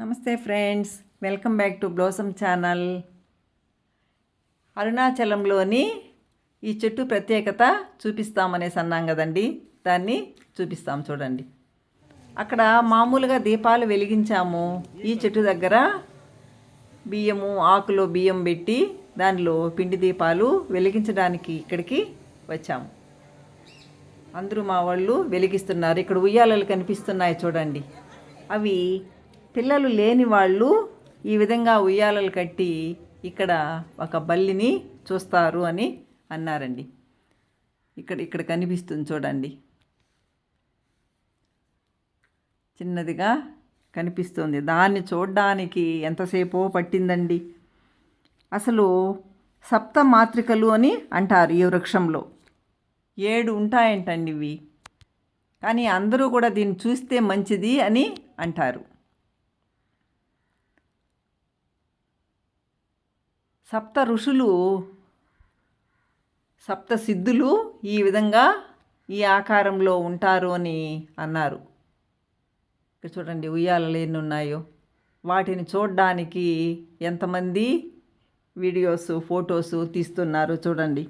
నమస్తే friends welcome back to Blossom channel. అరుణాచలంలోని ఈ చెట్టు ప్రత్యేకత చూపిస్తామనేసి అన్నాం కదండి. దాన్ని చూపిస్తాం చూడండి. అక్కడ మామూలుగా దీపాలు వెలిగించాము. ఈ చెట్టు దగ్గర బియ్యము ఆకులో బియ్యం పెట్టి దానిలో పిండి దీపాలు వెలిగించడానికి ఇక్కడికి వచ్చాము. అందరూ మా వాళ్ళు వెలిగిస్తున్నారు. ఇక్కడ ఉయ్యాలలు కనిపిస్తున్నాయి చూడండి. అవి పిల్లలు లేని వాళ్ళు ఈ విధంగా ఉయ్యాలలు కట్టి ఇక్కడ ఒక బల్లిని చూస్తారు అని అన్నారండి. ఇక్కడ ఇక్కడ కనిపిస్తుంది చూడండి. చిన్నదిగా కనిపిస్తుంది. దాన్ని చూడడానికి ఎంతసేపో పట్టిందండి. అసలు సప్త మాత్రికలు అని అంటారు ఈ వృక్షంలో. ఏడు ఉంటాయంటండి ఇవి. కానీ అందరూ కూడా దీన్ని చూస్తే మంచిది అని అంటారు. సప్త ఋషులు సప్త సిద్ధులు ఈ విధంగా ఈ ఆకారంలో ఉంటారు అని అన్నారు. ఇక్కడ చూడండి ఉయ్యాలలు ఎన్ని ఉన్నాయో. వాటిని చూడడానికి ఎంతమంది వీడియోస్ ఫొటోస్ తీస్తున్నారు చూడండి.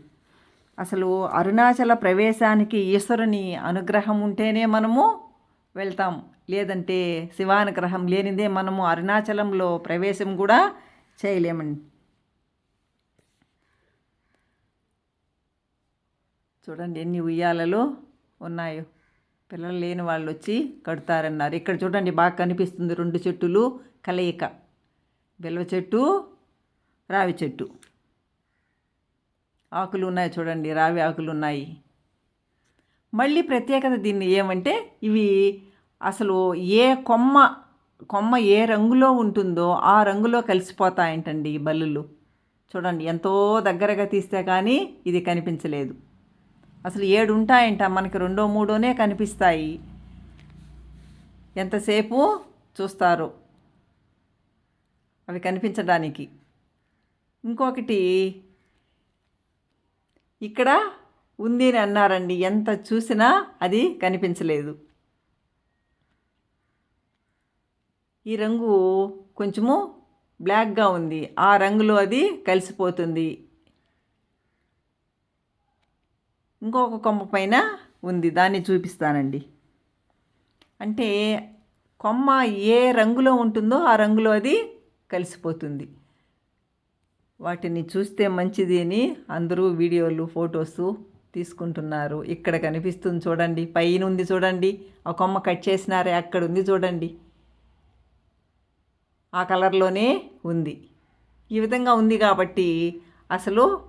అసలు అరుణాచల ప్రవేశానికి ఈశ్వరుని అనుగ్రహం ఉంటేనే మనము వెళ్తాం. లేదంటే శివానుగ్రహం లేనిదే మనము అరుణాచలంలో ప్రవేశం కూడా చేయలేమండి. చూడండి ఎన్ని ఉయ్యాలలో ఉన్నాయో. పిల్లలు లేని వాళ్ళు వచ్చి కడతారన్నారు. ఇక్కడ చూడండి బాగా కనిపిస్తుంది రెండు చెట్టులు కలయిక. బిల్వ చెట్టు రావి చెట్టు. ఆకులు ఉన్నాయి చూడండి రావి ఆకులు ఉన్నాయి. మళ్ళీ ప్రత్యేకత దీన్ని ఏమంటే ఇవి అసలు ఏ కొమ్మ కొమ్మ ఏ రంగులో ఉంటుందో ఆ రంగులో కలిసిపోతాయంటండి ఈ బల్లులు. చూడండి ఎంతో దగ్గరగా తీస్తే కానీ ఇది కనిపించలేదు. అసలు ఏడు ఉంటాయంట మనకి రెండో మూడోనే కనిపిస్తాయి. ఎంతసేపు చూస్తారు అవి కనిపించడానికి? ఇంకొకటి ఇక్కడ ఉంది అని అన్నారండి ఎంత చూసినా అది కనిపించలేదు. ఈ రంగు కొంచెము బ్లాక్గా ఉంది ఆ రంగులో అది కలిసిపోతుంది. ఇంకొక కొమ్మ పైన ఉంది. దాన్ని చూపిస్తానండి. అంటే కొమ్మ ఏ రంగులో ఉంటుందో ఆ రంగులో అది కలిసిపోతుంది. వాటిని చూస్తే మంచిది అని అందరూ వీడియోలు ఫొటోస్ తీసుకుంటున్నారు. ఇక్కడ కనిపిస్తుంది చూడండి. పైన ఉంది చూడండి. ఆ కొమ్మ కట్ చేసినారే అక్కడ ఉంది చూడండి. ఆ కలర్లోనే ఉంది. ఈ విధంగా ఉంది కాబట్టి అసలు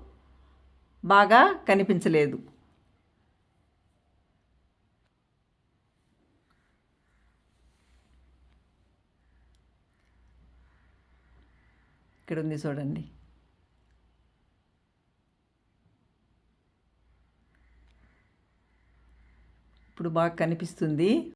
బాగా కనిపించలేదు. ఇక్కడ ఉంది చూడండి. ఇప్పుడు బాగా కనిపిస్తుంది.